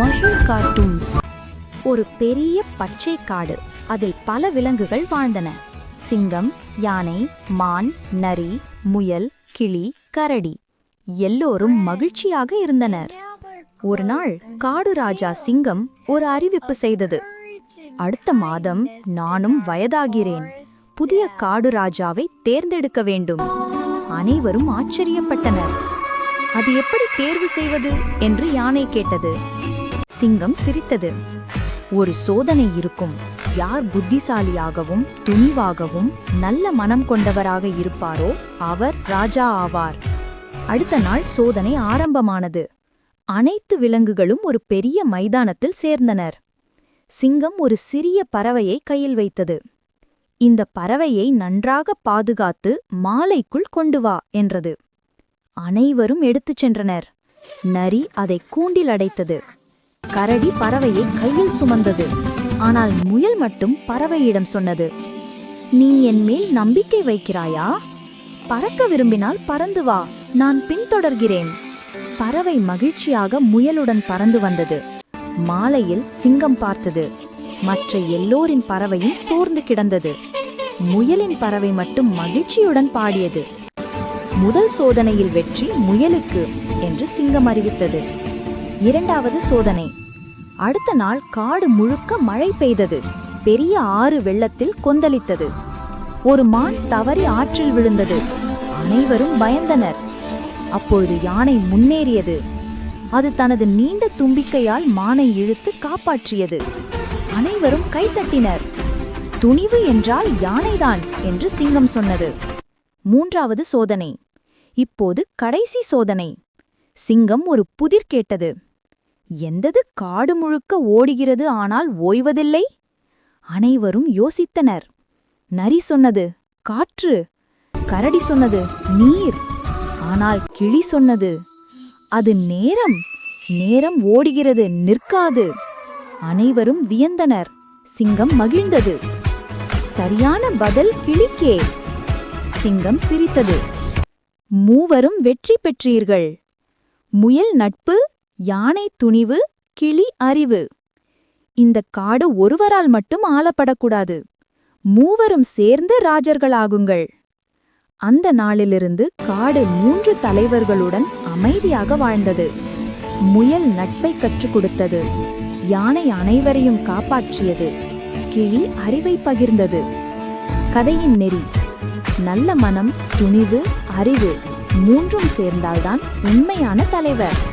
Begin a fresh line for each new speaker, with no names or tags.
மகிழ் கார்ட்டூன்ஸ். ஒரு பெரிய பச்சை காடு. அதில் பல விலங்குகள் வாழ்ந்தன. சிங்கம் யானை மான் நரி முயல் கிளி கரடி. எல்லோரும் மகிழ்ச்சியாக இருந்தனர். ஒரு நாள் காடு ராஜா சிங்கம் ஒரு அறிவிப்பு செய்தது. அடுத்த மாதம் நானும் வயதாகிறேன். புதிய காடு ராஜாவை தேர்ந்தெடுக்க வேண்டும். அனைவரும் ஆச்சரியப்பட்டனர். அது எப்படி தேர்வு செய்வது? என்று யானை கேட்டது. சிங்கம் சிரித்தது. ஒரு சோதனை இருக்கும். யார் புத்திசாலியாகவும் துணிவாகவும் நல்ல மனம் கொண்டவராக இருப்பாரோ அவர் ராஜா ஆவார். அடுத்த நாள் சோதனை ஆரம்பமானது. அனைத்து விலங்குகளும் ஒரு பெரிய மைதானத்தில் சேர்ந்தனர். சிங்கம் ஒரு சிறிய பறவையை கையில் வைத்தது. இந்த பறவையை நன்றாக பாதுகாத்து மாலைக்குள் கொண்டு வா என்றது. அனைவரும் எடுத்துச் சென்றனர். நரி அதை கூண்டில் அடைத்தது. கரடி பறவையை கையில் சுமந்தது. ஆனால் முயல் மட்டும் பறவையிடம் சொன்னது நீ என் மேல் நம்பிக்கை வைக்கிறாயா? பறக்க விரும்பினால் பறந்து வா நான் பின்தொடர்கிறேன். பறவை மகிழ்ச்சியாக முயலுடன் பறந்து வந்தது. மாலையில் சிங்கம் பார்த்தது. மற்ற எல்லோரின் பறவையும் சோர்ந்து கிடந்தது. முயலின் பறவை மட்டும் மகிழ்ச்சியுடன் பாடியது. முதல் சோதனையில் வெற்றி முயலுக்கு என்று சிங்கம் அறிவித்தது. இரண்டாவது சோதனை. அடுத்த நாள் காடு முழுக்க மழை பெய்தது. பெரிய ஆறு வெள்ளத்தில் கொந்தளித்தது. ஒரு மான் தவறி ஆற்றில் விழுந்தது. அனைவரும் பயந்தனர். அப்பொழுது யானை முன்னேறியது. அது தனது நீண்ட தும்பிக்கையால் மானை இழுத்து காப்பாற்றியது. அனைவரும் கைத்தட்டினர் துணிவு என்றால் யானைதான் என்று சிங்கம் சொன்னது. மூன்றாவது சோதனை. இப்போது கடைசி சோதனை. சிங்கம் ஒரு புதிர் கேட்டது. எந்தது காடு முழுக்க ஓடுகிறது ஆனால் ஓய்வதில்லை? அனைவரும் யோசித்தனர். நரி சொன்னது காற்று. கரடி சொன்னது நீர். ஆனால் கிளி சொன்னது அது நேரம். நேரம் ஓடுகிறது நிற்காது. அனைவரும் வியந்தனர். சிங்கம் மகிழ்ந்தது. சரியான பதில் கிளிக்கே. சிங்கம் சிரித்தது. மூவரும் வெற்றி பெற்றீர்கள். முயல் நட்பு யானை துணிவு கிளி அறிவு. இந்த காடு ஒருவரால் மட்டும் ஆளப்படக்கூடாது. மூவரும் சேர்ந்து ராஜர்களாகுங்கள். அந்த நாளிலிருந்து காடு மூன்று தலைவர்களுடன் அமைதியாக வாழ்ந்தது. முயல் நட்பை கற்றுக் கொடுத்தது. யானை அனைவரையும் காப்பாற்றியது. கிளி அறிவை பகிர்ந்தது. கதையின் நெறி நல்ல மனம் துணிவு அறிவு மூன்றும் சேர்ந்தால்தான் உண்மையான தலைவர்.